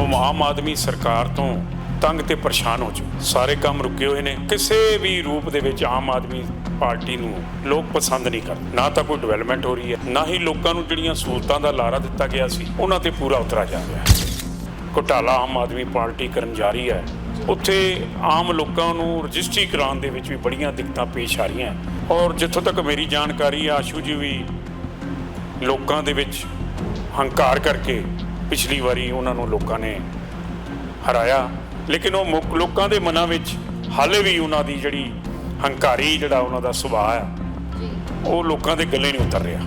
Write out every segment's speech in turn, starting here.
ਉਹ ਆਮ ਆਦਮੀ ਸਰਕਾਰ ਤੋਂ ਤੰਗ ਤੇ ਪਰੇਸ਼ਾਨ ਹੋ ਚੁੱਕੇ ਸਾਰੇ ਕੰਮ ਰੁਕੇ ਹੋਏ ਨੇ। ਕਿਸੇ ਵੀ ਰੂਪ ਦੇ ਵਿੱਚ ਆਮ ਆਦਮੀ ਪਾਰਟੀ ਨੂੰ ਲੋਕ ਪਸੰਦ ਨਹੀਂ ਕਰਦੇ। ਨਾ ਤਾਂ ਕੋਈ ਡਿਵੈਲਪਮੈਂਟ ਹੋ ਰਹੀ ਹੈ, ਨਾ ਹੀ ਲੋਕਾਂ ਨੂੰ ਜਿਹੜੀਆਂ ਸਹੂਲਤਾਂ ਦਾ ਲਾਰਾ ਦਿੱਤਾ ਗਿਆ ਸੀ, ਉਹਨਾਂ ਤੇ ਪੂਰਾ ਉਤਰਾ ਜਾ ਰਿਹਾ ਹੈ। ਘੁਟਾਲਾ ਆਮ ਆਦਮੀ ਪਾਰਟੀ ਕਰਨ ਜਾ ਰਹੀ ਹੈ। ਉੱਥੇ ਆਮ ਲੋਕਾਂ ਨੂੰ ਰਜਿਸਟਰੀ ਕਰਾਉਣ ਦੇ ਵਿੱਚ ਵੀ ਬੜੀਆਂ ਦਿੱਕਤਾਂ ਪੇਸ਼ ਆ ਰਹੀਆਂ ਔਰ ਜਿੱਥੋਂ ਤੱਕ ਮੇਰੀ ਜਾਣਕਾਰੀ ਆਸ਼ੂ ਜੀ ਵੀ ਲੋਕਾਂ ਦੇ ਵਿੱਚ ਹੰਕਾਰ ਕਰਕੇ ਪਿਛਲੀ ਵਾਰੀ ਉਹਨਾਂ ਨੂੰ ਲੋਕਾਂ ਨੇ ਹਰਾਇਆ। ਲੇਕਿਨ ਉਹ ਮੁੱਖ ਲੋਕਾਂ ਦੇ ਮਨਾਂ ਵਿੱਚ ਹਾਲੇ ਵੀ ਉਹਨਾਂ ਦੀ ਜਿਹੜੀ ਹੰਕਾਰੀ ਜਿਹੜਾ ਉਹਨਾਂ ਦਾ ਸੁਭਾਅ ਹੈ ਉਹ ਲੋਕਾਂ ਦੇ ਗੱਲੇ ਨਹੀਂ ਉਤਰ ਰਿਹਾ।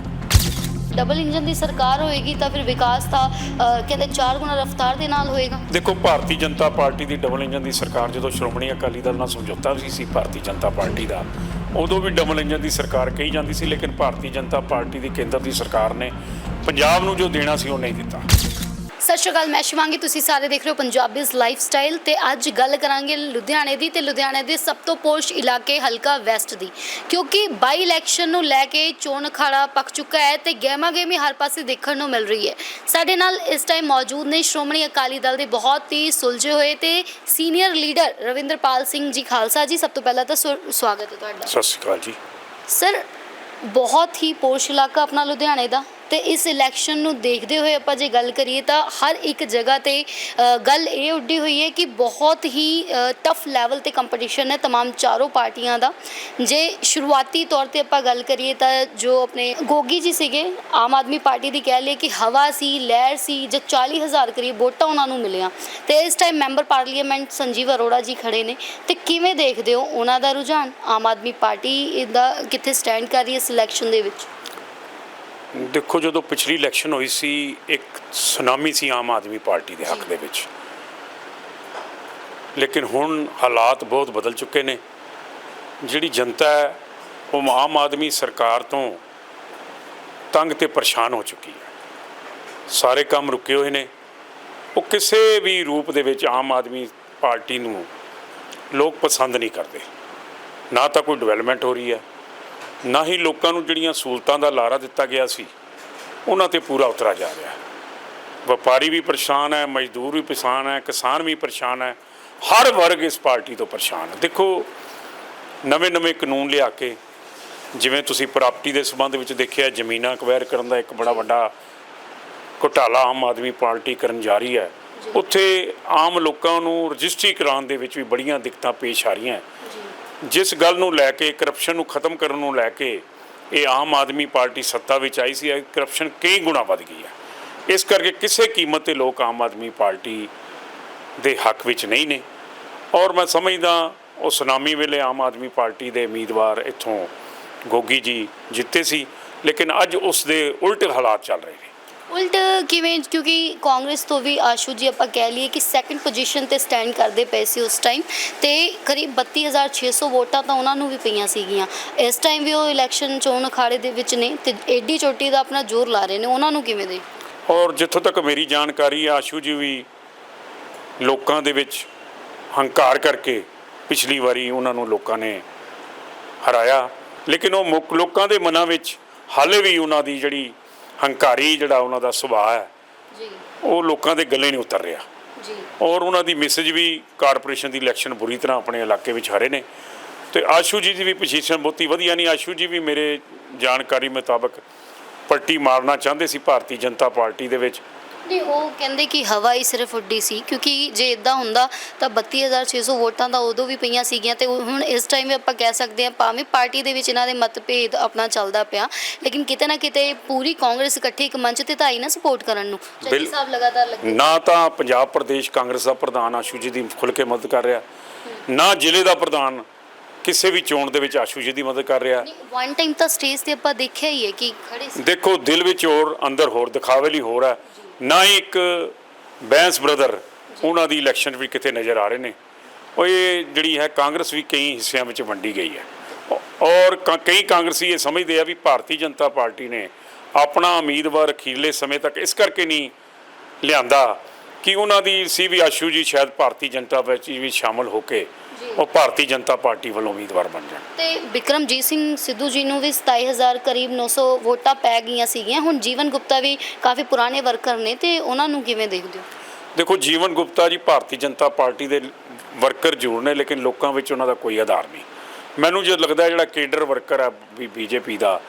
ਡਬਲ ਇੰਜਨ ਦੀ ਸਰਕਾਰ ਹੋਏਗੀ ਤਾਂ ਫਿਰ ਵਿਕਾਸ ਤਾਂ ਅ, ਕਹਿੰਦੇ ਚਾਰ ਗੁਣਾ ਰਫ਼ਤਾਰ ਦੇ ਨਾਲ ਹੋਏਗਾ। ਦੇਖੋ ਭਾਰਤੀ ਜਨਤਾ ਪਾਰਟੀ ਦੀ ਡਬਲ ਇੰਜਨ ਦੀ ਸਰਕਾਰ ਜਦੋਂ ਸ਼੍ਰੋਮਣੀ ਅਕਾਲੀ ਦਲ ਨਾਲ ਸਮਝੌਤਾ ਵੀ ਸੀ ਭਾਰਤੀ ਜਨਤਾ ਪਾਰਟੀ ਦਾ ਉਦੋਂ ਵੀ ਡਬਲ ਇੰਜਨ ਦੀ ਸਰਕਾਰ ਕਹੀ ਜਾਂਦੀ ਸੀ ਲੇਕਿਨ ਭਾਰਤੀ ਜਨਤਾ ਪਾਰਟੀ ਦੀ ਕੇਂਦਰ ਦੀ ਸਰਕਾਰ ਨੇ ਪੰਜਾਬ ਨੂੰ ਜੋ ਦੇਣਾ ਸੀ ਉਹ ਨਹੀਂ ਦਿੱਤਾ। ਸਤਿ ਸ਼੍ਰੀ ਅਕਾਲ ਮੈਂ ਸ਼ਿਵਾਂਗੀ। ਤੁਸੀਂ ਸਾਰੇ ਦੇਖ ਰਹੇ ਹੋ ਪੰਜਾਬੀਜ਼ ਲਾਈਫਸਟਾਈਲ ਤੇ ਅੱਜ ਗੱਲ ਕਰਾਂਗੇ ਲੁਧਿਆਣੇ ਦੀ ਤੇ ਲੁਧਿਆਣੇ ਦੇ ਸਭ ਤੋਂ ਪੋਸ਼ ਇਲਾਕੇ ਹਲਕਾ ਵੈਸਟ ਦੀ। ਕਿਉਂਕਿ ਬਾਈ ਇਲੈਕਸ਼ਨ ਨੂੰ ਲੈ ਕੇ ਚੋਣ ਅਖਾੜਾ ਪੱਕ ਚੁੱਕਾ ਹੈ ਤੇ ਗਹਿਮਾ ਗਹਿਮੀ ਹਰ ਪਾਸੇ ਦੇਖਣ ਨੂੰ ਮਿਲ ਰਹੀ ਹੈ। ਸਾਡੇ ਨਾਲ ਇਸ ਟਾਈਮ ਮੌਜੂਦ ਨੇ ਸ਼੍ਰੋਮਣੀ ਅਕਾਲੀ ਦਲ ਦੇ ਬਹੁਤ ਹੀ ਸੁਲਝੇ ਹੋਏ ਤੇ ਸੀਨੀਅਰ ਲੀਡਰ ਰਵਿੰਦਰਪਾਲ ਸਿੰਘ ਜੀ ਖਾਲਸਾ ਜੀ ਸਭ ਤੋਂ ਪਹਿਲਾਂ ਤਾਂ ਸਵ- ਸਵਾਗਤ ਹੈ ਤੁਹਾਡਾ। ਸਤਿ ਸ਼੍ਰੀ ਅਕਾਲ ਜੀ। ਸਰ ਬਹੁਤ ਹੀ ਪੋਸ਼ ਇਲਾਕਾ ਆਪਣਾ ਲੁਧਿਆਣੇ ਦਾ। ਤੇ ਇਸ ਇਲੈਕਸ਼ਨ ਨੂੰ ਦੇਖਦੇ ਹੋਏ ਆਪਾਂ ਜੇ ਗੱਲ ਕਰੀਏ ਤਾਂ ਹਰ ਇੱਕ ਜਗ੍ਹਾ ਤੇ ਅ, ਗੱਲ ਇਹ ਉੱਡੀ ਹੋਈ ਹੈ ਕਿ ਬਹੁਤ ਹੀ ਟਫ ਲੈਵਲ ਤੇ ਕੰਪੀਟੀਸ਼ਨ ਹੈ तमाम ਚਾਰੋਂ ਪਾਰਟੀਆਂ ਦਾ ਜੇ ਸ਼ੁਰੂਆਤੀ ਤੌਰ ਤੇ ਆਪਾਂ ਗੱਲ ਕਰੀਏ ਤਾਂ ਜੋ ਆਪਣੇ ਗੋਗੀ ਜੀ ਸੀਗੇ ਆਮ ਆਦਮੀ ਪਾਰਟੀ ਦੀ ਕਹਿ ਲਈਏ ਕਿ ਹਵਾ ਸੀ ਲਹਿਰ ਸੀ ਜਦ 40000 ਕਰੀਬ ਵੋਟਾਂ ਉਹਨਾਂ ਨੂੰ ਮਿਲੀਆਂ ਤੇ ਇਸ time member parliament Sanjeev Arora ji ਖੜੇ ਨੇ ਤੇ ਕਿਵੇਂ ਦੇਖਦੇ ਹੋ ਉਹਨਾਂ ਦਾ ਰੁਝਾਨ ਆਮ ਆਦਮੀ ਪਾਰਟੀ ਦਾ ਕਿੱਥੇ ਸਟੈਂਡ ਕਰ ਰਹੀ ਹੈ ਇਸ ਇਲੈਕਸ਼ਨ ਦੇ ਵਿੱਚ ਦੇਖੋ ਜਦੋਂ ਪਿਛਲੀ ਇਲੈਕਸ਼ਨ ਹੋਈ ਸੀ ਇੱਕ ਸੁਨਾਮੀ ਸੀ ਆਮ ਆਦਮੀ ਪਾਰਟੀ ਦੇ ਹੱਕ ਦੇ ਵਿੱਚ। ਲੇਕਿਨ ਹੁਣ ਹਾਲਾਤ ਬਹੁਤ ਬਦਲ ਚੁੱਕੇ ਨੇ। ਜਿਹੜੀ ਜਨਤਾ ਹੈ ਉਹ ਆਮ ਆਦਮੀ ਸਰਕਾਰ ਤੋਂ ਤੰਗ ਤੇ ਪਰੇਸ਼ਾਨ ਹੋ ਚੁੱਕੀ ਹੈ। ਸਾਰੇ ਕੰਮ ਰੁਕੇ ਹੋਏ ਨੇ। ਉਹ ਕਿਸੇ ਵੀ ਰੂਪ ਦੇ ਵਿੱਚ ਆਮ ਆਦਮੀ ਪਾਰਟੀ ਨੂੰ ਲੋਕ ਪਸੰਦ ਨਹੀਂ ਕਰਦੇ। ਨਾ ਤਾਂ ਕੋਈ ਡਿਵੈਲਪਮੈਂਟ ਹੋ ਰਹੀ ਹੈ। ਨਾ ਹੀ ਲੋਕਾਂ ਨੂੰ ਜਿਹੜੀਆਂ ਸਹੂਲਤਾਂ ਦਾ ਲਾਰਾ ਦਿੱਤਾ ਗਿਆ ਸੀ ਉਹਨਾਂ ਤੇ ਪੂਰਾ ਉਤਰਾ ਜਾ ਰਿਹਾ। ਵਪਾਰੀ ਵੀ ਪਰੇਸ਼ਾਨ ਹੈ ਮਜ਼ਦੂਰ ਵੀ ਪਰੇਸ਼ਾਨ ਹੈ ਕਿਸਾਨ ਵੀ ਪਰੇਸ਼ਾਨ ਹੈ ਹਰ ਵਰਗ ਇਸ ਪਾਰਟੀ ਤੋਂ ਪਰੇਸ਼ਾਨ ਹੈ। ਦੇਖੋ ਨਵੇਂ-ਨਵੇਂ ਕਾਨੂੰਨ ਲਿਆ ਕੇ ਜਿਵੇਂ ਤੁਸੀਂ ਪ੍ਰਾਪਰਟੀ ਦੇ ਸੰਬੰਧ ਵਿੱਚ ਦੇਖਿਆ ਜ਼ਮੀਨਾਂ ਅਕਵਾਇਰ ਕਰਨ ਦਾ ਇੱਕ ਬੜਾ ਵੱਡਾ ਘੁਟਾਲਾ ਆਮ ਆਦਮੀ ਪਾਰਟੀ ਕਰਨ ਜਾ ਰਹੀ ਹੈ। ਉੱਥੇ ਆਮ ਲੋਕਾਂ ਨੂੰ ਰਜਿਸਟਰੀ ਕਰਾਉਣ ਦੇ ਵਿੱਚ ਵੀ ਬੜੀਆਂ ਦਿੱਕਤਾਂ ਪੇਸ਼ ਆ ਰਹੀਆਂ। ਜਿਸ ਗੱਲ ਨੂੰ ਲੈ ਕੇ ਕਰਪਸ਼ਨ ਨੂੰ ਖਤਮ ਕਰਨ ਨੂੰ ਲੈ ਕੇ ਇਹ ਆਮ ਆਦਮੀ ਪਾਰਟੀ ਸੱਤਾ ਵਿੱਚ ਆਈ ਸੀ ਕਰਪਸ਼ਨ ਕਈ ਗੁਣਾ ਵੱਧ ਗਈ ਹੈ। ਇਸ ਕਰਕੇ ਕਿਸੇ ਕੀਮਤ ਤੇ ਲੋਕ ਆਮ ਆਦਮੀ ਪਾਰਟੀ ਦੇ ਹੱਕ ਵਿੱਚ ਨਹੀਂ ਨੇ। ਔਰ ਮੈਂ ਸਮਝਦਾ ਉਹ ਸੁਨਾਮੀ ਵੇਲੇ ਆਮ ਆਦਮੀ ਪਾਰਟੀ ਦੇ ਉਮੀਦਵਾਰ ਇੱਥੋਂ ਗੋਗੀ ਜੀ ਜਿੱਤੇ ਸੀ, ਲੇਕਿਨ ਅੱਜ ਉਸ ਦੇ ਉਲਟ ਹਾਲਾਤ ਚੱਲ ਰਹੇ ਨੇ। ਉਲਟ ਕਿਵੇਂ, ਕਿਉਂਕਿ ਕਾਂਗਰਸ ਤੋਂ ਵੀ ਆਸ਼ੂ ਜੀ ਆਪਾਂ ਕਹਿ ਲਈਏ ਕਿ ਸੈਕੰਡ ਪੋਜੀਸ਼ਨ ਤੇ ਸਟੈਂਡ ਕਰਦੇ ਪਏ ਸੀ ਉਸ ਟਾਈਮ ਤੇ ਕਰੀਬ 32600 ਵੋਟਾਂ ਤਾਂ ਉਹਨਾਂ ਨੂੰ ਵੀ ਪਈਆਂ ਸੀਗੀਆਂ। ਇਸ ਟਾਈਮ ਵੀ ਉਹ ਇਲੈਕਸ਼ਨ ਚੋਣ ਅਖਾੜੇ ਦੇ ਵਿੱਚ ਨੇ ਤੇ ਐਡੀ ਚੋਟੀ ਦਾ ਆਪਣਾ ਜ਼ੋਰ ਲਾ ਰਹੇ ਨੇ, ਉਹਨਾਂ ਨੂੰ ਕਿਵੇਂ ਦੇ? ਔਰ ਜਿੱਥੋਂ ਤੱਕ ਮੇਰੀ ਜਾਣਕਾਰੀ ਆਸ਼ੂ ਜੀ ਵੀ ਲੋਕਾਂ ਦੇ ਵਿੱਚ ਹੰਕਾਰ ਕਰਕੇ ਪਿਛਲੀ ਵਾਰੀ ਉਹਨਾਂ ਨੂੰ ਲੋਕਾਂ ਨੇ ਹਰਾਇਆ। ਲੇਕਿਨ ਉਹ ਮੁੱਖ, ਲੋਕਾਂ ਦੇ ਮਨਾਂ ਵਿੱਚ ਹਾਲੇ ਵੀ ਉਹਨਾਂ ਦੀ ਜਿਹੜੀ ਹੰਕਾਰੀ ਜਿਹੜਾ ਉਹਨਾਂ ਦਾ ਸੁਭਾਅ ਹੈ ਜੀ। ਉਹ ਲੋਕਾਂ ਦੇ ਗੱਲੇ ਨਹੀਂ ਉਤਰ ਰਿਹਾ। ਜੀ। ਔਰ ਉਹਨਾਂ ਦੀ ਮੈਸੇਜ ਵੀ ਕਾਰਪੋਰੇਸ਼ਨ ਦੀ ਇਲੈਕਸ਼ਨ ਬੁਰੀ ਤਰ੍ਹਾਂ ਆਪਣੇ ਇਲਾਕੇ ਵਿੱਚ ਹਾਰੇ ਨੇ। ਤੇ ਆਸ਼ੂ ਜੀ ਦੀ ਵੀ ਪੋਜੀਸ਼ਨ ਬਹੁਤੀ ਵਧੀਆ ਨਹੀਂ। ਆਸ਼ੂ ਜੀ ਵੀ ਮੇਰੇ ਜਾਣਕਾਰੀ ਮੁਤਾਬਕ ਪੱਟੀ ਮਾਰਨਾ ਚਾਹੁੰਦੇ ਸੀ ਭਾਰਤੀ ਜਨਤਾ ਪਾਰਟੀ ਦੇ ਵਿੱਚ। ਨਹੀਂ ਉਹ ਕਹਿੰਦੇ ਕਿ ਹਵਾ ਹੀ ਸਿਰਫ ਉੱਡੀ ਸੀ ਕਿਉਂਕਿ ਜੇ ਇਦਾਂ ਹੁੰਦਾ ਤਾਂ 32600 ਵੋਟਾਂ ਤਾਂ ਉਦੋਂ ਵੀ ਪਈਆਂ ਸੀਗੀਆਂ ਤੇ ਹੁਣ ਇਸ ਟਾਈਮ ਵੀ ਆਪਾਂ ਕਹਿ ਸਕਦੇ ਹਾਂ ਭਾਵੇਂ ਪਾਰਟੀ ਦੇ ਵਿੱਚ ਇਹਨਾਂ ਦੇ ਮਤਭੇਦ ਆਪਣਾ ਚੱਲਦਾ ਪਿਆ ਲੇਕਿਨ ਕਿਤੇ ਨਾ ਕਿਤੇ ਪੂਰੀ ਕਾਂਗਰਸ ਇਕੱਠੀ ਇੱਕ ਮੰਚ ਤੇ ਤਾਂ ਆਈ ਨਾ ਸਪੋਰਟ ਕਰਨ ਨੂੰ। ਚੱਲੀ ਸਾਹਿਬ ਲਗਾਤਾਰ ਲੱਗੇ ਨਾ ਤਾਂ ਪੰਜਾਬ ਪ੍ਰਦੇਸ਼ ਕਾਂਗਰਸ ਦਾ ਪ੍ਰਧਾਨ ਆਸ਼ੂ ਜੀ ਦੀ ਖੁੱਲ੍ਹ ਕੇ ਮਦਦ ਕਰ ਰਿਹਾ ਨਾ ਜ਼ਿਲ੍ਹੇ ਦਾ ਪ੍ਰਧਾਨ ਕਿਸੇ ਵੀ ਚੋਣ ਦੇ ਵਿੱਚ ਆਸ਼ੂ ਜੀ ਦੀ ਮਦਦ ਕਰ ਰਿਹਾ। ਨਹੀਂ ਵਨ ਟਾਈਮ ਤਾਂ ਸਟੇਜ ਤੇ ਆਪਾਂ ਦੇਖਿਆ ਹੀ ਹੈ ਕਿ ਖੜੇ ਸੀ। ਦੇਖੋ ਦਿਲ ਵਿੱਚ ਹੋਰ ਅੰਦਰ ਹੋਰ ਦਿਖਾਵੇ ਲਈ ਹੋਰ ਹੈ। ਨਾ ਹੀ ਇੱਕ ਬੈਂਸ ਬ੍ਰਦਰ ਉਹਨਾਂ ਦੀ ਇਲੈਕਸ਼ਨ ਵੀ ਕਿਤੇ ਨਜ਼ਰ ਆ ਰਹੇ ਨੇ ਉਹ ਇਹ ਜਿਹੜੀ ਹੈ ਕਾਂਗਰਸ ਵੀ ਕਈ ਹਿੱਸਿਆਂ ਵਿੱਚ ਵੰਡੀ ਗਈ ਹੈ ਔਰ ਕਈ ਕਾਂਗਰਸੀ ਇਹ ਸਮਝਦੇ ਆ ਵੀ ਭਾਰਤੀ ਜਨਤਾ ਪਾਰਟੀ ਨੇ ਆਪਣਾ ਉਮੀਦਵਾਰ ਅਖੀਰਲੇ ਸਮੇਂ ਤੱਕ ਇਸ ਕਰਕੇ ਨਹੀਂ ਲਿਆਂਦਾ ਕਿ ਉਹਨਾਂ ਦੀ ਸੀ ਵੀ ਆਸ਼ੂ ਜੀ ਸ਼ਾਇਦ ਭਾਰਤੀ ਜਨਤਾ ਵਿੱਚ ਵੀ ਸ਼ਾਮਲ ਹੋ ਕੇ। ਉਹ ਭਾਰਤੀ ਜਨਤਾ ਪਾਰਟੀ ਵੱਲੋਂ ਉਮੀਦਵਾਰ ਬਣ ਜਾਣ। ਤੇ ਵਿਕਰਮਜੀਤ ਸਿੰਘ ਸਿੱਧੂ ਜੀ ਨੂੰ ਵੀ 27000 ਕਰੀਬ 900 ਵੋਟਾਂ ਪੈ ਗਈਆਂ ਸੀਗੀਆਂ। ਹੁਣ ਜੀਵਨ ਗੁਪਤਾ ਵੀ ਕਾਫੀ ਪੁਰਾਣੇ ਵਰਕਰ ਨੇ ਤੇ ਉਹਨਾਂ ਨੂੰ ਕਿਵੇਂ ਦੇਖਦੇ ਹੋ? ਦੇਖੋ ਜੀਵਨ ਗੁਪਤਾ ਜੀ ਭਾਰਤੀ ਜਨਤਾ ਪਾਰਟੀ ਦੇ ਵਰਕਰ ਜ਼ਰੂਰ ਨੇ ਲੇਕਿਨ ਲੋਕਾਂ ਵਿੱਚ ਉਹਨਾਂ ਦਾ ਕੋਈ ਆਧਾਰ ਨਹੀਂ। ਮੈਨੂੰ ਜੇ ਲੱਗਦਾ ਜਿਹੜਾ ਕੇਡਰ ਵਰਕਰ ਆ ਵੀ ਬੀਜੇਪੀ ਦਾ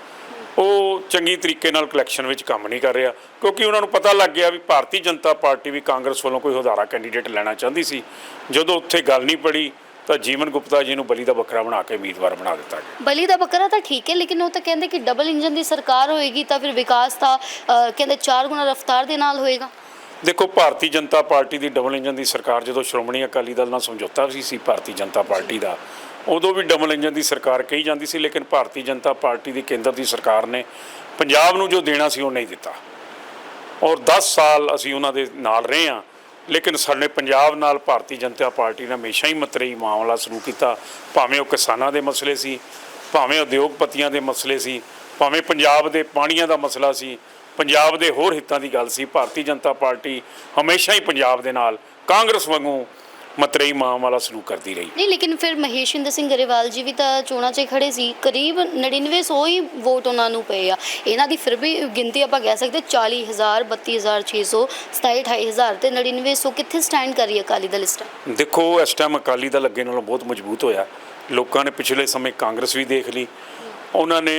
ਉਹ ਚੰਗੀ ਤਰੀਕੇ ਨਾਲ ਕਲੈਕਸ਼ਨ ਵਿੱਚ ਕੰਮ ਨਹੀਂ ਕਰ ਰਿਹਾ। ਕਿਉਂਕਿ ਉਹਨਾਂ ਨੂੰ ਪਤਾ ਲੱਗ ਗਿਆ ਵੀ ਭਾਰਤੀ ਜਨਤਾ ਪਾਰਟੀ ਵੀ ਕਾਂਗਰਸ ਵੱਲੋਂ ਕੋਈ ਹੁਦਾਰਾ ਕੈਂਡੀਡੇਟ ਲੈਣਾ ਚਾਹੁੰਦੀ ਸੀ। ਜਦੋਂ ਉੱਥੇ ਗੱਲ ਨਹੀਂ ਪੜੀ ਤਾਂ ਜੀਵਨ ਗੁਪਤਾ ਜੀ ਨੂੰ ਬਲੀ ਦਾ ਬੱਕਰਾ ਬਣਾ ਕੇ ਉਮੀਦਵਾਰ ਬਣਾ ਦਿੱਤਾ ਗਿਆ। ਬਲੀ ਦਾ ਬੱਕਰਾ ਤਾਂ ਠੀਕ ਹੈ ਲੇਕਿਨ ਉਹ ਤਾਂ ਕਹਿੰਦੇ ਕਿ ਡਬਲ ਇੰਜਨ ਦੀ ਸਰਕਾਰ ਹੋਏਗੀ ਤਾਂ ਫਿਰ ਵਿਕਾਸ ਤਾਂ ਅ, ਕਹਿੰਦੇ ਚਾਰ ਗੁਣਾ ਰਫ਼ਤਾਰ ਦੇ ਨਾਲ ਹੋਏਗਾ। ਦੇਖੋ ਭਾਰਤੀ ਜਨਤਾ ਪਾਰਟੀ ਦੀ ਡਬਲ ਇੰਜਨ ਦੀ ਸਰਕਾਰ ਜਦੋਂ ਸ਼੍ਰੋਮਣੀ ਅਕਾਲੀ ਦਲ ਨਾਲ ਸਮਝੌਤਾ ਵੀ ਸੀ ਭਾਰਤੀ ਜਨਤਾ ਪਾਰਟੀ ਦਾ ਉਦੋਂ ਵੀ ਡਬਲ ਇੰਜਨ ਦੀ ਸਰਕਾਰ ਕਹੀ ਜਾਂਦੀ ਸੀ ਲੇਕਿਨ ਭਾਰਤੀ ਜਨਤਾ ਪਾਰਟੀ ਦੀ ਕੇਂਦਰ ਦੀ ਸਰਕਾਰ ਨੇ ਪੰਜਾਬ ਨੂੰ ਜੋ ਦੇਣਾ ਸੀ ਉਹ ਨਹੀਂ ਦਿੱਤਾ। ਔਰ 10 ਸਾਲ ਅਸੀਂ ਉਹਨਾਂ ਦੇ ਨਾਲ ਰਹੇ ਹਾਂ ਲੇਕਿਨ ਸਾਡੇ ਪੰਜਾਬ ਨਾਲ ਭਾਰਤੀ ਜਨਤਾ ਪਾਰਟੀ ਨੇ ਹਮੇਸ਼ਾ ਹੀ ਮਤਰੇਈ ਮਾਮਲਾ ਸ਼ੁਰੂ ਕੀਤਾ। ਭਾਵੇਂ ਉਹ ਕਿਸਾਨਾਂ ਦੇ ਮਸਲੇ ਸੀ, ਭਾਵੇਂ ਉਦਯੋਗਪਤੀਆਂ ਦੇ ਮਸਲੇ ਸੀ, ਭਾਵੇਂ ਪੰਜਾਬ ਦੇ ਪਾਣੀਆਂ ਦਾ ਮਸਲਾ ਸੀ, ਪੰਜਾਬ ਦੇ ਹੋਰ ਹਿੱਤਾਂ ਦੀ ਗੱਲ ਸੀ। ਭਾਰਤੀ ਜਨਤਾ ਪਾਰਟੀ ਹਮੇਸ਼ਾ ਹੀ ਪੰਜਾਬ ਦੇ ਨਾਲ ਕਾਂਗਰਸ ਵਾਂਗੂ ਮਤਰੇਈ ਮਾਮਲਾ ਸ਼ੁਰੂ ਕਰਦੀ ਰਹੀ। ਨਹੀਂ ਲੇਕਿਨ ਫਿਰ ਮਹੇਸ਼ਿੰਦਰ ਸਿੰਘ ਗਰੇਵਾਲ ਜੀ ਵੀ ਤਾਂ ਚੋਣਾਂ 'ਚ ਖੜੇ ਸੀ। ਕਰੀਬ 9900 ਹੀ ਵੋਟ ਉਹਨਾਂ ਨੂੰ ਪਏ ਆ। ਇਹਨਾਂ ਦੀ ਫਿਰ ਵੀ ਗਿਣਤੀ ਆਪਾਂ ਕਹਿ ਸਕਦੇ 40000 32600 28000 ਤੇ 9900 ਕਿੱਥੇ ਸਟੈਂਡ ਕਰੀ ਅਕਾਲੀ ਦਲ ਇਸ ਟਾਈਮ ਦੇਖੋ ਇਸ ਟਾਈਮ ਅਕਾਲੀ ਦਲ ਅੱਗੇ ਨਾਲੋਂ ਬਹੁਤ ਮਜ਼ਬੂਤ ਹੋਇਆ। ਲੋਕਾਂ ਨੇ ਪਿਛਲੇ ਸਮੇਂ ਕਾਂਗਰਸ ਵੀ ਦੇਖ ਲਈ। ਉਹਨਾਂ ਨੇ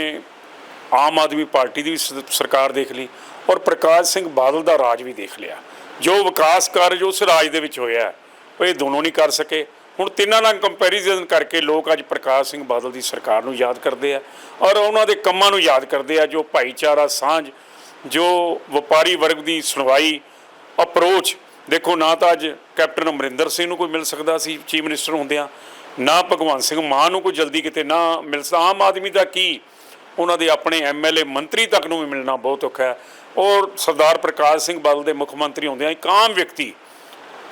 ਆਮ ਆਦਮੀ ਪਾਰਟੀ ਦੀ ਵੀ ਸਰਕਾਰ ਦੇਖ ਲਈ ਔਰ ਪ੍ਰਕਾਸ਼ ਸਿੰਘ ਬਾਦਲ ਦਾ ਰਾਜ ਵੀ ਦੇਖ ਲਿਆ। ਜੋ ਵਿਕਾਸ ਕਾਰਜ ਉਸ ਰਾਜ ਦੇ ਵਿੱਚ ਹੋਇਆ ਉਹ ਇਹ ਦੋਨੋਂ ਨਹੀਂ ਕਰ ਸਕੇ। ਹੁਣ ਤਿੰਨਾਂ ਨਾਲ ਕੰਪੈਰੀਜ਼ਨ ਕਰਕੇ ਲੋਕ ਅੱਜ ਪ੍ਰਕਾਸ਼ ਸਿੰਘ ਬਾਦਲ ਦੀ ਸਰਕਾਰ ਨੂੰ ਯਾਦ ਕਰਦੇ ਆ ਔਰ ਉਹਨਾਂ ਦੇ ਕੰਮਾਂ ਨੂੰ ਯਾਦ ਕਰਦੇ ਆ, ਜੋ ਭਾਈਚਾਰਾ, ਸਾਂਝ, ਜੋ ਵਪਾਰੀ ਵਰਗ ਦੀ ਸੁਣਵਾਈ ਅਪਰੋਚ ਦੇਖੋ ਨਾ ਤਾਂ ਅੱਜ ਕੈਪਟਨ ਅਮਰਿੰਦਰ ਸਿੰਘ ਨੂੰ ਕੋਈ ਮਿਲ ਸਕਦਾ ਸੀ, ਚੀਫ ਮਿਨਿਸਟਰ ਹੁੰਦਿਆਂ ਨਾ ਭਗਵੰਤ ਸਿੰਘ ਮਾਨ ਨੂੰ ਕੋਈ ਜਲਦੀ ਕਿਤੇ ਨਾ ਮਿਲ ਸਕਦਾ। ਆਮ ਆਦਮੀ ਦਾ ਕੀ? ਉਹਨਾਂ ਦੇ ਆਪਣੇ ਐਮਐਲਏ ਮੰਤਰੀ ਤੱਕ ਨੂੰ ਵੀ ਮਿਲਣਾ ਬਹੁਤ ਔਖਾ ਹੈ। ਔਰ ਸਰਦਾਰ ਪ੍ਰਕਾਸ਼ ਸਿੰਘ ਬਾਦਲ ਦੇ ਮੁੱਖ ਮੰਤਰੀ ਹੁੰਦਿਆਂ ਇੱਕ ਆਮ ਵਿਅਕਤੀ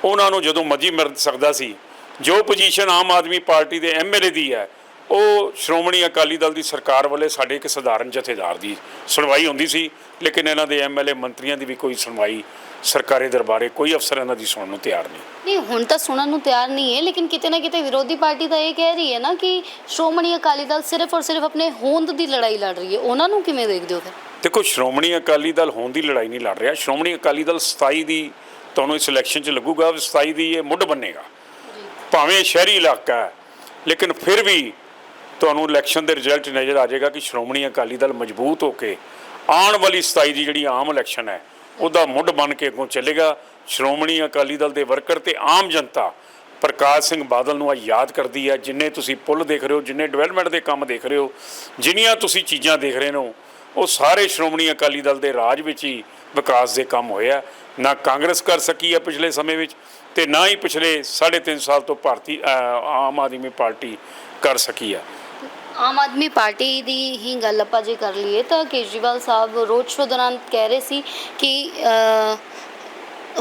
ਉਹਨਾਂ ਨੂੰ ਜਦੋਂ ਮਰਜ਼ੀ ਮਿਲ ਸਕਦਾ ਸੀ ਜੋ ਪੋਜੀਸ਼ਨ ਆਮ ਆਦਮੀ ਪਾਰਟੀ ਦੇ ਐਮਐਲਏ ਦੀ ਹੈ ਉਹ ਸ਼੍ਰੋਮਣੀ ਅਕਾਲੀ ਦਲ ਦੀ ਸਰਕਾਰ ਵੱਲੇ ਸਾਡੇ ਇੱਕ ਸਧਾਰਨ ਜਥੇਦਾਰ ਦੀ ਸੁਣਵਾਈ ਹੁੰਦੀ ਸੀ ਲੇਕਿਨ ਇਹਨਾਂ ਦੇ ਐਮਐਲਏ ਮੰਤਰੀਆਂ ਦੀ ਵੀ ਕੋਈ ਸੁਣਵਾਈ ਸਰਕਾਰੀ ਦਰਬਾਰੇ ਕੋਈ ਅਫਸਰ ਇਹਨਾਂ ਦੀ ਸੁਣਨ ਨੂੰ ਤਿਆਰ ਨਹੀਂ। ਨਹੀਂ ਹੁਣ ਤਾਂ ਸੁਣਨ ਨੂੰ ਤਿਆਰ ਨਹੀਂ ਹੈ ਲੇਕਿਨ ਕਿਤੇ ਨਾ ਕਿਤੇ ਵਿਰੋਧੀ ਪਾਰਟੀ ਤਾਂ ਇਹ ਕਹਿ ਰਹੀ ਹੈ ਨਾ ਕਿ ਸ਼੍ਰੋਮਣੀ ਅਕਾਲੀ ਦਲ ਸਿਰਫ ਔਰ ਸਿਰਫ ਆਪਣੇ ਹੋਂਦ ਦੀ ਲੜਾਈ ਲੜ ਰਹੀ ਹੈ। ਉਹਨਾਂ ਨੂੰ ਕਿਵੇਂ ਦੇਖਦੇ ਹੋ ਫਿਰ? ਦੇਖੋ ਸ਼੍ਰੋਮਣੀ ਅਕਾਲੀ ਦਲ ਹੋਣ ਦੀ ਲੜਾਈ ਨਹੀਂ ਲੜ ਰਿਹਾ। ਸ਼੍ਰੋਮਣੀ ਅਕਾਲੀ ਦਲ 27 ਦੀ ਤੁਹਾਨੂੰ ਇਸ ਇਲੈਕਸ਼ਨ 'ਚ ਲੱਗੂਗਾ ਵੀ 27 ਦੀ ਇਹ ਮੁੱਢ ਬੰਨੇਗਾ। ਭਾਵੇਂ ਇਹ ਸ਼ਹਿਰੀ ਇਲਾਕਾ ਹੈ, ਲੇਕਿਨ ਫਿਰ ਵੀ ਤੁਹਾਨੂੰ ਇਲੈਕਸ਼ਨ ਦੇ ਰਿਜ਼ਲਟ ਨਜ਼ਰ ਆ ਜਾਏਗਾ ਕਿ ਸ਼੍ਰੋਮਣੀ ਅਕਾਲੀ ਦਲ ਮਜ਼ਬੂਤ ਹੋ ਕੇ ਆਉਣ ਵਾਲੀ 27 ਦੀ ਜਿਹੜੀ ਆਮ ਇਲੈਕਸ਼ਨ ਹੈ, ਉਹਦਾ ਮੁੱਢ ਬਣ ਕੇ ਅੱਗੋਂ ਚੱਲੇਗਾ। ਸ਼੍ਰੋਮਣੀ ਅਕਾਲੀ ਦਲ ਦੇ ਵਰਕਰ ਤੇ ਆਮ ਜਨਤਾ ਪ੍ਰਕਾਸ਼ ਸਿੰਘ ਬਾਦਲ ਨੂੰ ਆ ਯਾਦ ਕਰਦੀ ਹੈ, ਜਿੰਨੇ ਤੁਸੀਂ ਪੁੱਲ ਦੇਖ ਰਹੇ ਹੋ, ਜਿੰਨੇ ਡਿਵੈਲਪਮੈਂਟ ਦੇ ਕੰਮ ਦੇਖ ਰਹੇ ਹੋ, ਜਿੰਨੀਆਂ ਤੁਸੀਂ ਚੀਜ਼ਾਂ ਦੇਖ ਰਹੇ ਹੋ ਉਹ ਸਾਰੇ ਸ਼੍ਰੋਮਣੀ ਅਕਾਲੀ ਦਲ ਦੇ ਰਾਜ ਵਿੱਚ ਹੀ ਵਿਕਾਸ ਦੇ ਕੰਮ ਹੋਇਆ ਨਾ ਕਾਂਗਰਸ ਕਰ ਸਕੀ ਹੈ ਪਿਛਲੇ ਸਮੇਂ ਵਿੱਚ ਤੇ ਨਾ ਹੀ ਪਿਛਲੇ 3.5 ਸਾਲ ਤੋਂ ਭਾਰਤੀ ਆਮ ਆਦਮੀ ਪਾਰਟੀ ਕਰ ਸਕੀ ਹੈ ਆਮ ਆਦਮੀ ਪਾਰਟੀ ਦੀ ਹੀ ਗੱਲ ਆਪਾਂ ਜੇ ਕਰ ਲਈਏ ਤਾਂ ਕੇਜਰੀਵਾਲ ਸਾਹਿਬ ਰੋਡ ਸ਼ੋਅ ਦੌਰਾਨ ਕਹਿ ਰਹੇ ਸੀ ਕਿ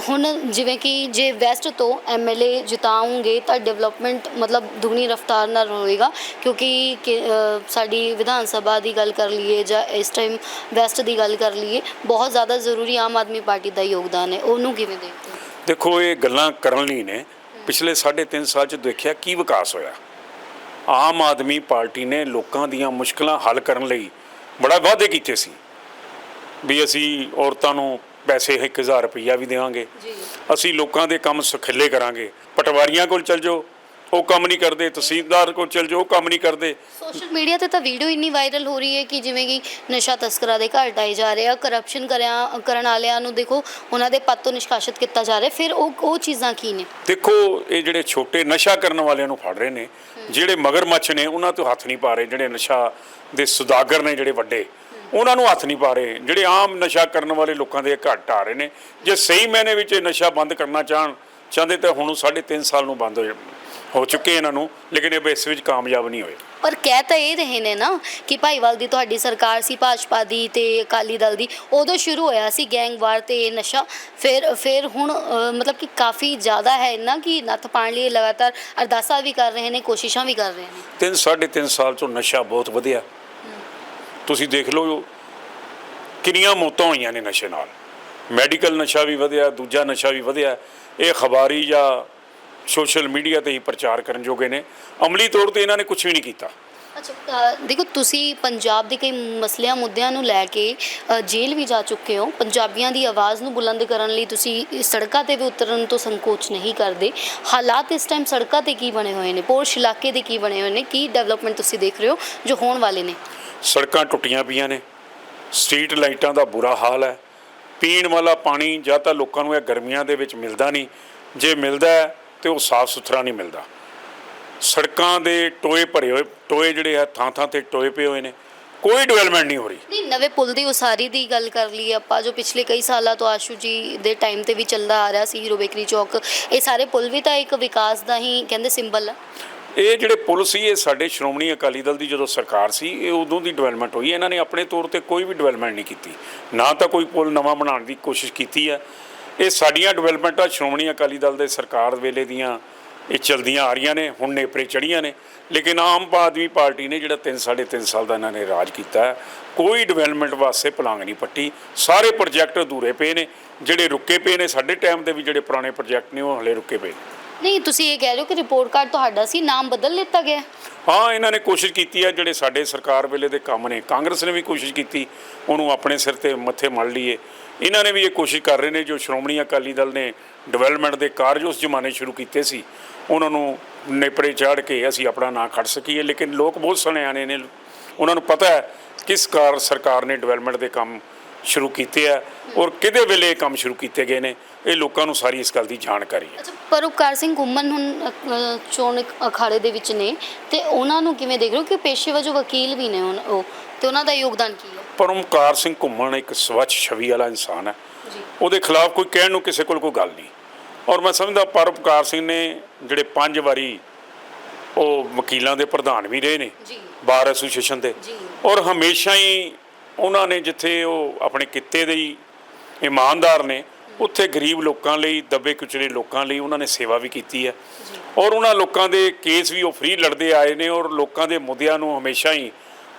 ਹੁਣ ਜਿਵੇਂ ਕਿ ਜੇ ਵੈਸਟ ਤੋਂ ਐਮਐਲਏ ਜਿਤਾਉਂਗੇ ਤਾਂ ਡਿਵੈਲਪਮੈਂਟ ਮਤਲਬ ਦੁਗਣੀ ਰਫ਼ਤਾਰ ਨਾਲ ਹੋਏਗਾ ਕਿਉਂਕਿ ਕਿ, ਅ, ਸਾਡੀ ਵਿਧਾਨ ਸਭਾ ਦੀ ਗੱਲ ਕਰ ਲਈਏ ਜਾਂ ਇਸ ਟਾਈਮ ਵੈਸਟ ਦੀ ਗੱਲ ਕਰ ਲਈਏ ਬਹੁਤ ਜ਼ਿਆਦਾ ਜ਼ਰੂਰੀ ਆਮ ਆਦਮੀ ਪਾਰਟੀ ਦਾ ਯੋਗਦਾਨ ਹੈ। ਉਹਨੂੰ ਕਿਵੇਂ ਦੇਖਦੇ ਹੋ? ਦੇਖੋ ਇਹ ਗੱਲਾਂ ਕਰਨ ਲਈ ਨੇ। ਪਿਛਲੇ 3.5 ਸਾਲ ਚ ਦੇਖਿਆ ਕੀ ਵਿਕਾਸ ਹੋਇਆ। ਆਮ ਆਦਮੀ ਪਾਰਟੀ ਨੇ ਲੋਕਾਂ ਦੀਆਂ ਮੁਸ਼ਕਲਾਂ ਹੱਲ ਕਰਨ ਲਈ ਬੜਾ ਵਾਅਦੇ ਕੀਤੇ ਸੀ। ਵੀ ਅਸੀਂ ਔਰਤਾਂ ਨੂੰ ਪੈਸੇ 1000 ਰੁਪਈਆ ਵੀ ਦੇਵਾਂਗੇ। ਜੀ। ਅਸੀਂ ਲੋਕਾਂ ਦੇ ਕੰਮ ਸੁਖੱਲੇ ਕਰਾਂਗੇ। ਪਟਵਾਰੀਆਂ ਕੋਲ ਚਲ ਜਾਓ ਉਹ ਕੰਮ ਨਹੀਂ ਕਰਦੇ ਤਹਿਸੀਲਦਾਰ ਕੋਲ ਚਲ ਜਾਓ ਉਹ ਕੰਮ ਨਹੀਂ ਕਰਦੇ। ਸੋਸ਼ਲ ਮੀਡੀਆ ਤੇ ਤਾਂ ਵੀਡੀਓ ਇੰਨੀ ਵਾਇਰਲ ਹੋ ਰਹੀ ਹੈ ਕਿ ਜਿਵੇਂ ਕਿ ਨਸ਼ਾ ਤਸਕਰਾਂ ਦੇ ਘਰ ਟਾਏ ਜਾ ਰਹੇ ਆ ਕਰਪਸ਼ਨ ਕਰਿਆ ਕਰਨ ਵਾਲਿਆਂ ਨੂੰ ਦੇਖੋ ਉਹਨਾਂ ਦੇ ਪਦ ਤੋਂ ਨਿਸ਼ਕਾਸਿਤ ਕੀਤਾ ਜਾ ਰਿਹਾ। ਫਿਰ ਉਹ ਉਹ ਚੀਜ਼ਾਂ ਕੀ ਨੇ? ਦੇਖੋ ਇਹ ਜਿਹੜੇ ਛੋਟੇ ਨਸ਼ਾ ਕਰਨ ਵਾਲਿਆਂ ਨੂੰ ਫੜ ਰਹੇ ਨੇ ਜਿਹੜੇ ਮਗਰਮੱਛ ਨੇ ਉਹਨਾਂ ਤੋਂ ਹੱਥ ਨਹੀਂ ਪਾ ਰਹੇ ਜਿਹੜੇ ਨਸ਼ਾ ਦੇ ਸੁਦਾਗਰ ਨੇ ਜਿਹੜੇ ਵੱਡੇ। ਉਹਨਾਂ ਨੂੰ ਹੱਥ ਨਹੀਂ ਪਾ ਰਹੇ। ਜਿਹੜੇ ਆਮ ਨਸ਼ਾ ਕਰਨ ਵਾਲੇ ਲੋਕਾਂ ਦੇ ਘਰ ਢਾਹ ਰਹੇ ਨੇ। ਜੇ ਸਹੀ ਮੈਨੇ ਵਿੱਚ ਇਹ ਨਸ਼ਾ ਬੰਦ ਕਰਨਾ ਚਾਹਣ ਚਾਹੁੰਦੇ ਤਾਂ ਹੁਣ 3.5 ਸਾਲ ਨੂੰ ਬੰਦ ਹੋ ਜਾ- ਹੋ ਚੁੱਕੇ ਇਹਨਾਂ ਨੂੰ ਲੇਕਿਨ ਇਹ ਇਸ ਵਿੱਚ ਕਾਮਯਾਬ ਨਹੀਂ ਹੋਏ। ਪਰ ਕਹਿ ਤਾਂ ਇਹ ਰਹੇ ਨੇ ਨਾ ਕਿ ਭਾਈਵਾਲ ਦੀ ਤੁਹਾਡੀ ਸਰਕਾਰ ਸੀ ਭਾਜਪਾ ਦੀ ਤੇ ਅਕਾਲੀ ਦਲ ਦੀ ਉਦੋਂ ਸ਼ੁਰੂ ਹੋਇਆ ਸੀ ਗੈਂਗਵਾਰ ਤੇ ਨਸ਼ਾ। ਫਿਰ ਫਿਰ ਹੁਣ ਮਤਲਬ ਕਿ ਕਾਫੀ ਜ਼ਿਆਦਾ ਹੈ ਨਾ ਕਿ ਨੱਥ ਪਾਣ ਲਈ ਲਗਾਤਾਰ ਅਰਦਾਸਾਂ ਵੀ ਕਰ ਰਹੇ ਨੇ ਕੋਸ਼ਿਸ਼ਾਂ ਵੀ ਕਰ ਰਹੇ ਨੇ। ਤਿੰਨ ਸਾਢੇ ਤਿੰਨ ਸਾਲ ਤੋਂ ਨਸ਼ਾ ਬਹੁਤ ਵਧਿਆ। ਤੁਸੀਂ ਦੇਖ ਲਓ, ਕਿੰਨੀਆਂ ਮੌਤਾਂ ਹੋਈਆਂ ਨੇ ਨਸ਼ੇ ਨਾਲ। ਮੈਡੀਕਲ ਨਸ਼ਾ ਵੀ ਵਧਿਆ, ਦੂਜਾ ਨਸ਼ਾ ਵੀ ਵਧਿਆ। ਇਹ ਖਬਰੀ ਜਾਂ ਸੋਸ਼ਲ ਮੀਡੀਆ ਤੇ ਹੀ ਪ੍ਰਚਾਰ ਕਰਨ ਜੋਗੇ ਨੇ। ਅਮਲੀ ਤੌਰ ਤੇ ਇਹਨਾਂ ਨੇ ਕੁਝ ਵੀ ਨਹੀਂ ਕੀਤਾ। ਅੱਛਾ ਦੇਖੋ, ਤੁਸੀਂ ਪੰਜਾਬ ਦੇ ਕਈ ਮਸਲਿਆਂ, ਮੁੱਦਿਆਂ ਨੂੰ ਲੈ ਕੇ ਜੇਲ੍ਹ ਵੀ ਜਾ ਚੁੱਕੇ ਹੋ। ਪੰਜਾਬੀਆਂ ਦੀ ਆਵਾਜ਼ ਨੂੰ ਬੁਲੰਦ ਕਰਨ ਲਈ ਤੁਸੀਂ ਸੜਕਾਂ ਤੇ ਵੀ ਉਤਰਨ ਤੋਂ ਸੰਕੋਚ ਨਹੀਂ ਕਰਦੇ। ਹਾਲਾਤ ਇਸ ਟਾਈਮ ਸੜਕਾਂ ਤੇ ਕੀ ਬਣੇ ਹੋਏ ਨੇ? ਪੋਰਸ਼ ਇਲਾਕੇ ਦੇ ਕੀ ਬਣੇ ਹੋਏ ਨੇ? ਕੀ ਡਿਵੈਲਪਮੈਂਟ ਤੁਸੀਂ ਦੇਖ ਰਹੇ ਹੋ ਜੋ ਹੋਣ ਵਾਲੇ ਨੇ? ਸੜਕਾਂ ਟੁੱਟੀਆਂ ਪਈਆਂ ਨੇ। ਸਟਰੀਟ ਲਾਈਟਾਂ ਦਾ ਬੁਰਾ ਹਾਲ ਹੈ। ਪੀਣ ਵਾਲਾ ਪਾਣੀ ਜਾਂ ਤਾਂ ਲੋਕਾਂ ਨੂੰ ਇਹ ਗਰਮੀਆਂ ਦੇ ਵਿੱਚ ਮਿਲਦਾ ਨਹੀਂ। ਜੇ ਮਿਲਦਾ ਹੈ, ਤੇ ਉਹ ਸਾਫ਼ ਸੁਥਰਾ ਨਹੀਂ ਮਿਲਦਾ। ਸੜਕਾਂ ਦੇ ਟੋਏ ਭਰੇ ਹੋਏ, ਟੋਏ ਜਿਹੜੇ ਆ ਥਾਂ ਥਾਂ ਤੇ ਟੋਏ ਪਏ ਹੋਏ ਨੇ। ਕੋਈ ਡਿਵੈਲਪਮੈਂਟ ਨਹੀਂ ਹੋ ਰਹੀ। ਨਹੀਂ, ਨਵੇਂ ਪੁਲ ਦੀ ਉਸਾਰੀ ਦੀ ਗੱਲ ਕਰ ਲਈ ਆਪਾਂ, ਜੋ ਪਿਛਲੇ ਕਈ ਸਾਲਾਂ ਤੋਂ ਆਸ਼ੂ ਜੀ ਦੇ ਟਾਈਮ ਤੇ ਵੀ ਚੱਲਦਾ ਆ ਰਿਹਾ ਸੀ ਹੀਰੋ ਬੇਕਰੀ ਚੌਕ, ਇਹ ਸਾਰੇ ਪੁਲ ਵੀ ਤਾਂ ਇੱਕ ਵਿਕਾਸ ਦਾ ਹੀ ਕਹਿੰਦੇ ਸਿੰਬਲ ਆ। ਇਹ ਜਿਹੜੇ ਪੁਲ ਸੀ, ਇਹ ਸਾਡੇ ਸ਼੍ਰੋਮਣੀ ਅਕਾਲੀ ਦਲ ਦੀ ਜਦੋਂ ਸਰਕਾਰ ਸੀ, ਇਹ ਉਦੋਂ ਦੀ ਡਿਵੈਲਪਮੈਂਟ ਹੋਈ। ਇਹਨਾਂ ਨੇ ਆਪਣੇ ਤੌਰ ਤੇ ਕੋਈ ਵੀ ਡਿਵੈਲਪਮੈਂਟ ਨਹੀਂ ਕੀਤੀ। ਨਾ ਤਾਂ ਕੋਈ ਪੁਲ ਨਵਾਂ ਬਣਾਉਣ ਦੀ ਕੋਸ਼ਿਸ਼ ਕੀਤੀ ਹੈ। ਇਹ ਸਾਡੀਆਂ ਡਿਵੈਲਪਮੈਂਟਾਂ ਸ਼੍ਰੋਮਣੀ ਅਕਾਲੀ ਦਲ ਦੇ ਸਰਕਾਰ ਵੇਲੇ ਦੀਆਂ, ਇਹ ਚਲਦੀਆਂ ਆ ਰਹੀਆਂ ਨੇ, ਹੁਣ ਨੇਪਰੇ ਚੜੀਆਂ ਨੇ। ਲੇਕਿਨ ਆਮ ਆਦਮੀ ਪਾਰਟੀ ਨੇ ਜਿਹੜਾ 3 3.5 ਸਾਲ ਦਾ ਇਹਨਾਂ ਨੇ ਰਾਜ ਕੀਤਾ ਕੋਈ ਡਿਵੈਲਪਮੈਂਟ ਵਾਸਤੇ ਪਲਾਂਗ ਨਹੀਂ ਪੱਟੀ। ਸਾਰੇ ਪ੍ਰੋਜੈਕਟ ਅਧੂਰੇ ਪਏ ਨੇ। ਜਿਹੜੇ ਰੁਕੇ ਪਏ ਨੇ, ਸਾਡੇ ਟਾਈਮ ਦੇ ਵੀ ਜਿਹੜੇ ਪੁਰਾਣੇ ਪ੍ਰੋਜੈਕਟ ਨੇ, ਉਹ ਹਲੇ ਰੁਕੇ ਪਏ ਨੇ। ਨਹੀਂ, ਤੁਸੀਂ ਇਹ ਕਹਿ ਰਹੇ ਹੋ ਕਿ ਰਿਪੋਰਟ ਕਾਰਡ ਤੁਹਾਡਾ ਸੀ, ਨਾਮ ਬਦਲ ਲਿੱਤਾ ਗਿਆ ਹੈ? ਹਾਂ ਇਹਨਾਂ ਨੇ ਕੋਸ਼ਿਸ਼ ਕੀਤੀ ਹੈ ਜਿਹੜੇ ਸਾਡੇ ਸਰਕਾਰ ਵੇਲੇ ਦੇ ਕੰਮ ਨੇ, ਕਾਂਗਰਸ ਨੇ ਵੀ ਕੋਸ਼ਿਸ਼ ਕੀਤੀ, ਉਹਨੂੰ ਆਪਣੇ ਸਿਰ ਤੇ ਮੱਥੇ ਮੜ ਲਈਏ ਇਹਨਾਂ ਨੇ ਵੀ ਇਹ ਕੋਸ਼ਿਸ਼ ਕਰ ਰਹੇ ਨੇ, ਜੋ ਸ਼੍ਰੋਮਣੀ ਅਕਾਲੀ ਦਲ ਨੇ ਡਿਵੈਲਪਮੈਂਟ ਦੇ ਕਾਰਜ ਉਸ ਜ਼ਮਾਨੇ ਸ਼ੁਰੂ ਕੀਤੇ ਸੀ, ਉਹਨਾਂ ਨੂੰ ਨੇਪਰੇ ਚਾੜ ਕੇ ਅਸੀਂ ਆਪਣਾ ਨਾਂ ਖੜ ਸਕੀਏ ਲੇਕਿਨ ਲੋਕ ਬਹੁਤ ਸਿਆਣੇ ਨੇ ਉਹਨਾਂ ਨੂੰ ਪਤਾ ਹੈ ਕਿਸ ਕਾਰ ਸਰਕਾਰ ਨੇ ਡਿਵੈਲਪਮੈਂਟ ਦੇ ਕੰਮ ਸ਼ੁਰੂ ਕੀਤੇ ਆ ਔਰ ਕਿਹਦੇ ਵੇਲੇ ਇਹ ਕੰਮ ਸ਼ੁਰੂ ਕੀਤੇ ਗਏ ਨੇ ਇਹ ਲੋਕਾਂ ਨੂੰ ਸਾਰੀ ਇਸ ਗੱਲ ਦੀ ਜਾਣਕਾਰੀ ਹੈ। ਅੱਛਾ ਪਰਉਪਕਾਰ ਸਿੰਘ ਘੁੰਮਣ ਹੁਣ ਅ, ਚੋਣ ਅਖਾੜੇ ਦੇ ਵਿੱਚ ਨੇ ਤੇ ਉਹਨਾਂ ਨੂੰ ਕਿਵੇਂ ਦੇਖ ਰਹੇ ਹੋ ਕਿ ਪੇਸ਼ੇ ਵਜੋਂ ਵਕੀਲ ਵੀ ਨੇ ਉਹ ਤੇ ਉਹਨਾਂ ਦਾ ਯੋਗਦਾਨ ਕੀ ਹੈ? ਪਰਮਕਾਰ ਸਿੰਘ ਘੁੰਮਣ ਇੱਕ ਸਵੱਛ ਛਵੀ ਵਾਲਾ ਇਨਸਾਨ ਹੈ। ਜੀ। ਉਹਦੇ ਖਿਲਾਫ ਕੋਈ ਕਹਿਣ ਨੂੰ ਕਿਸੇ ਕੋਲ ਕੋਈ ਗੱਲ ਨਹੀਂ। ਔਰ ਮੈਂ ਸਮਝਦਾ ਪਰਉਪਕਾਰ ਸਿੰਘ ਨੇ ਜਿਹੜੇ ਪੰਜ ਵਾਰੀ ਉਹ ਵਕੀਲਾਂ ਦੇ ਪ੍ਰਧਾਨ ਵੀ ਰਹੇ ਨੇ ਜੀ। ਬਾਰ ਐਸੋਸੀਏਸ਼ਨ ਦੇ। ਜੀ। ਔਰ ਹਮੇਸ਼ਾ ਹੀ ਉਹਨਾਂ ਨੇ ਜਿੱਥੇ ਉਹ ਆਪਣੇ ਕਿੱਤੇ ਦੇ ਹੀ ਇਮਾਨਦਾਰ ਨੇ ਉੱਥੇ ਗਰੀਬ ਲੋਕਾਂ ਲਈ ਦੱਬੇ ਕੁਚਲੇ ਲੋਕਾਂ ਲਈ ਉਹਨਾਂ ਨੇ ਸੇਵਾ ਵੀ ਕੀਤੀ ਹੈ। ਔਰ ਉਹਨਾਂ ਲੋਕਾਂ ਦੇ ਕੇਸ ਵੀ ਉਹ ਫ੍ਰੀ ਲੜਦੇ ਆਏ ਨੇ ਔਰ ਲੋਕਾਂ ਦੇ ਮੁੱਦਿਆਂ ਨੂੰ ਹਮੇਸ਼ਾ ਹੀ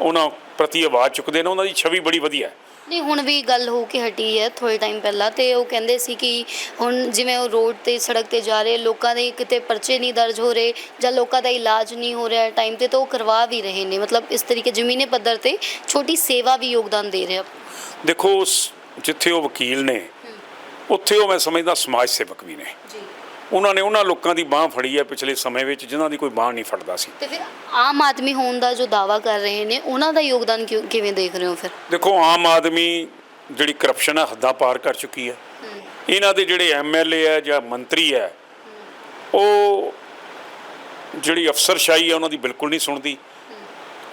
ਉਹਨਾਂ ਪ੍ਰਤੀ ਆਵਾਜ਼ ਚੁੱਕਦੇ ਨੇ ਉਹਨਾਂ ਦੀ ਛਵੀ ਬੜੀ ਵਧੀਆ ਹੈ। ਨਹੀਂ ਹੁਣ ਵੀ ਗੱਲ ਹੋ ਕੇ ਹਟੀ ਹੈ ਥੋੜੇ ਟਾਈਮ ਪਹਿਲਾਂ ਤੇ ਉਹ ਕਹਿੰਦੇ ਸੀ ਕਿ ਹੁਣ ਜਿਵੇਂ ਉਹ ਰੋਡ ਤੇ ਸੜਕ ਤੇ ਜਾ ਰਹੇ ਲੋਕਾਂ ਦੇ ਕਿਤੇ ਪਰਚੇ ਨਹੀਂ ਦਰਜ ਹੋ ਰਹੇ ਜਾਂ ਲੋਕਾਂ ਦਾ ਇਲਾਜ ਨਹੀਂ ਹੋ ਰਿਹਾ ਟਾਈਮ ਤੇ ਤਾਂ ਉਹ ਕਰਵਾ ਵੀ ਰਹੇ ਨੇ। ਮਤਲਬ ਇਸ ਤਰੀਕੇ ਜ਼ਮੀਨੀ ਪੱਧਰ ਤੇ ਛੋਟੀ ਸੇਵਾ ਵੀ ਯੋਗਦਾਨ ਦੇ ਰਿਹਾ ਦੇਖੋ ਜਿੱਥੇ ਉਹ ਵਕੀਲ ਨੇ ਉੱਥੇ ਉਹ ਮੈਂ ਸਮਝਦਾ ਸਮਾਜ ਸੇਵਕ ਵੀ ਨੇ। ਜੀ। ਉਹਨਾਂ ਨੇ ਉਹਨਾਂ ਲੋਕਾਂ ਦੀ ਬਾਹ ਫੜੀ ਹੈ ਪਿਛਲੇ ਸਮੇਂ ਵਿੱਚ ਜਿਨ੍ਹਾਂ ਦੀ ਕੋਈ ਬਾਹ ਨਹੀਂ ਫੜਦਾ ਸੀ। ਤੇ ਫਿਰ ਆਮ ਆਦਮੀ ਹੋਣ ਦਾ ਜੋ ਦਾਵਾ ਕਰ ਰਹੇ ਨੇ ਉਹਨਾਂ ਦਾ ਯੋਗਦਾਨ ਕਿਉਂ- ਕਿਵੇਂ ਦੇਖ ਰਹੇ ਹੋ ਫਿਰ? ਦੇਖੋ ਆਮ ਆਦਮੀ ਜਿਹੜੀ ਕਰਪਸ਼ਨ ਹੈ ਹੱਦਾਂ ਪਾਰ ਕਰ ਚੁੱਕੀ ਹੈ। ਇਹਨਾਂ ਦੇ ਜਿਹੜੇ ਐਮਐਲਏ ਹੈ ਜਾਂ ਮੰਤਰੀ ਹੈ ਉਹ ਜਿਹੜੀ ਅਫਸਰਸ਼ਾਹੀ ਹੈ ਉਹਨਾਂ ਦੀ ਬਿਲਕੁਲ ਨਹੀਂ ਸੁਣਦੀ।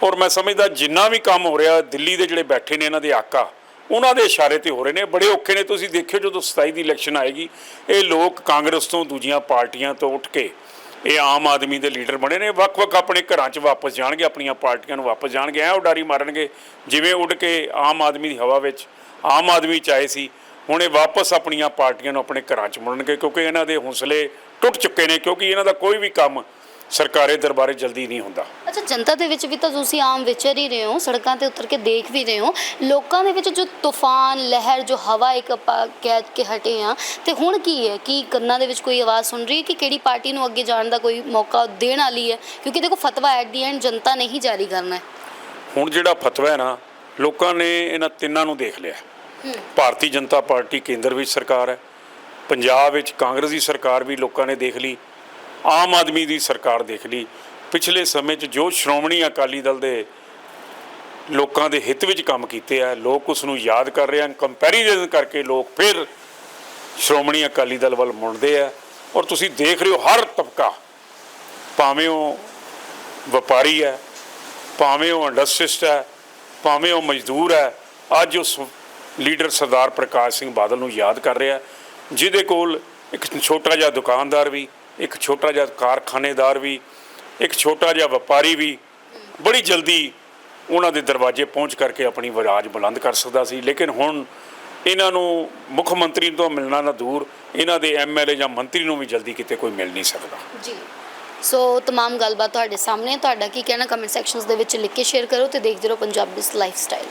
ਔਰ ਮੈਂ ਸਮਝਦਾ ਜਿੰਨਾ ਵੀ ਕੰਮ ਹੋ ਰਿਹਾ ਦਿੱਲੀ ਦੇ ਜਿਹੜੇ ਬੈਠੇ ਨੇ ਇਹਨਾਂ ਦੇ ਆਕਾ ਉਹਨਾਂ ਦੇ ਇਸ਼ਾਰੇ ਤੇ ਹੋ ਰਹੇ ਨੇ। ਬੜੇ ਔਖੇ ਨੇ। ਤੁਸੀਂ ਦੇਖਿਓ ਜਦੋਂ 27 ਦੀ ਇਲੈਕਸ਼ਨ ਆਏਗੀ, ਇਹ ਲੋਕ ਕਾਂਗਰਸ ਤੋਂ ਦੂਜੀਆਂ ਪਾਰਟੀਆਂ ਤੋਂ ਉੱਠ ਕੇ ਇਹ ਆਮ ਆਦਮੀ ਦੇ ਲੀਡਰ ਬਣੇ ਨੇ। ਵੱਖ-ਵੱਖ ਆਪਣੇ ਘਰਾਂ 'ਚ ਵਾਪਸ ਜਾਣਗੇ, ਆਪਣੀਆਂ ਪਾਰਟੀਆਂ ਨੂੰ ਵਾਪਸ ਜਾਣਗੇ। ਐ ਉਡਾਰੀ ਮਾਰਨਗੇ, ਜਿਵੇਂ ਉੱਡ ਕੇ ਆਮ ਆਦਮੀ ਦੀ ਹਵਾ ਵਿੱਚ ਆਮ ਆਦਮੀ 'ਚ ਆਏ ਸੀ, ਹੁਣ ਇਹ ਵਾਪਸ ਆਪਣੀਆਂ ਪਾਰਟੀਆਂ ਨੂੰ ਆਪਣੇ ਘਰਾਂ 'ਚ ਮੁੜਨਗੇ, ਕਿਉਂਕਿ ਇਹਨਾਂ ਦੇ ਹੌਸਲੇ ਟੁੱਟ ਚੁੱਕੇ ਨੇ, ਕਿਉਂਕਿ ਇਹਨਾਂ ਦਾ ਕੋਈ ਵੀ ਕੰਮ ਸਰਕਾਰੀ ਦਰਬਾਰੇ ਜਲਦੀ ਨਹੀਂ ਹੁੰਦਾ। ਅੱਛਾ ਜਨਤਾ ਦੇ ਵਿੱਚ ਵੀ ਤਾਂ ਤੁਸੀਂ ਆਮ ਵਿਚਰ ਹੀ ਰਹੇ ਹੋ ਸੜਕਾਂ ਤੇ ਉਤਰ ਕੇ ਦੇਖ ਵੀ ਰਹੇ ਹੋ। ਲੋਕਾਂ ਦੇ ਵਿੱਚ ਜੋ ਤੂਫਾਨ ਲਹਿਰ ਜੋ ਹਵਾ ਇੱਕ ਆਪਾਂ ਕਹਿ ਕੇ ਹਟੇ ਆ ਤੇ ਹੁਣ ਕੀ ਹੈ? ਕੀ ਕੰਨਾਂ ਦੇ ਵਿੱਚ ਕੋਈ ਆਵਾਜ਼ ਸੁਣ ਰਹੀ ਹੈ ਕਿ ਕਿਹੜੀ ਪਾਰਟੀ ਨੂੰ ਅੱਗੇ ਜਾਣ ਦਾ ਕੋਈ ਮੌਕਾ ਦੇਣ ਵਾਲੀ ਹੈ? ਕਿਉਂਕਿ ਦੇਖੋ ਫਤਵਾ ਐਟ ਦੀ ਐਂਡ ਜਨਤਾ ਨੇ ਹੀ ਜਾਰੀ ਕਰਨਾ ਹੈ। ਹੁਣ ਜਿਹੜਾ ਫਤਵਾ ਹੈ ਨਾ ਲੋਕਾਂ ਨੇ ਇਹਨਾਂ ਤਿੰਨਾਂ ਨੂੰ ਦੇਖ ਲਿਆ ਭਾਰਤੀ ਜਨਤਾ ਪਾਰਟੀ ਕੇਂਦਰ ਵਿੱਚ ਸਰਕਾਰ ਹੈ ਪੰਜਾਬ ਵਿੱਚ ਕਾਂਗਰਸ ਦੀ ਸਰਕਾਰ ਵੀ ਲੋਕਾਂ ਨੇ ਦੇਖ ਲਈ। ਆਮ ਆਦਮੀ ਦੀ ਸਰਕਾਰ ਦੇਖ ਲਈ। ਪਿਛਲੇ ਸਮੇਂ 'ਚ ਜੋ ਸ਼੍ਰੋਮਣੀ ਅਕਾਲੀ ਦਲ ਦੇ ਲੋਕਾਂ ਦੇ ਹਿੱਤ ਵਿੱਚ ਕੰਮ ਕੀਤੇ ਆ, ਲੋਕ ਉਸ ਨੂੰ ਯਾਦ ਕਰ ਰਹੇ ਹਨ। ਕੰਪੈਰੀਜ਼ਨ ਕਰਕੇ ਲੋਕ ਫਿਰ ਸ਼੍ਰੋਮਣੀ ਅਕਾਲੀ ਦਲ ਵੱਲ ਮੁੜਦੇ ਆ। ਔਰ ਤੁਸੀਂ ਦੇਖ ਰਹੇ ਹੋ ਹਰ ਤਬਕਾ, ਭਾਵੇਂ ਉਹ ਵਪਾਰੀ ਹੈ, ਭਾਵੇਂ ਉਹ ਇੰਡਸਟਰੀਸਟ ਹੈ, ਭਾਵੇਂ ਉਹ ਮਜ਼ਦੂਰ ਹੈ, ਅੱਜ ਉਸ ਲੀਡਰ ਸਰਦਾਰ ਪ੍ਰਕਾਸ਼ ਸਿੰਘ ਬਾਦਲ ਨੂੰ ਯਾਦ ਕਰ ਰਿਹਾ। ਜਿਹਦੇ ਕੋਲ ਇੱਕ ਛੋਟਾ ਜਿਹਾ ਦੁਕਾਨਦਾਰ ਵੀ ਇੱਕ ਛੋਟਾ ਜਿਹਾ ਕਾਰਖਾਨੇਦਾਰ ਵੀ ਇੱਕ ਛੋਟਾ ਜਿਹਾ ਵਪਾਰੀ ਵੀ ਬੜੀ ਜਲਦੀ ਉਹਨਾਂ ਦੇ ਦਰਵਾਜ਼ੇ ਪਹੁੰਚ ਕਰਕੇ ਆਪਣੀ ਆਵਾਜ਼ ਬੁਲੰਦ ਕਰ ਸਕਦਾ ਸੀ ਲੇਕਿਨ ਹੁਣ ਇਹਨਾਂ ਨੂੰ ਮੁੱਖ ਮੰਤਰੀ ਤੋਂ ਮਿਲਣਾ ਨਾ ਦੂਰ ਇਹਨਾਂ ਦੇ ਐਮਐਲਏ ਜਾਂ ਮੰਤਰੀ ਨੂੰ ਵੀ ਜਲਦੀ ਕਿਤੇ ਕੋਈ ਮਿਲ ਨਹੀਂ ਸਕਦਾ ਜੀ ਸੋ तमाम ਗੱਲਬਾਤ ਤੁਹਾਡੇ ਸਾਹਮਣੇ ਹੈ। ਤੁਹਾਡਾ ਕੀ ਕਹਿਣਾ ਕਮੈਂਟ ਸੈਕਸ਼ਨਸ ਦੇ ਵਿੱਚ ਲਿਖ ਕੇ ਸ਼ੇਅਰ ਕਰੋ ਤੇ ਦੇਖਦੇ ਰਹੋ ਪੰਜਾਬੀ ਲਾਈਫ ਸਟਾਈਲ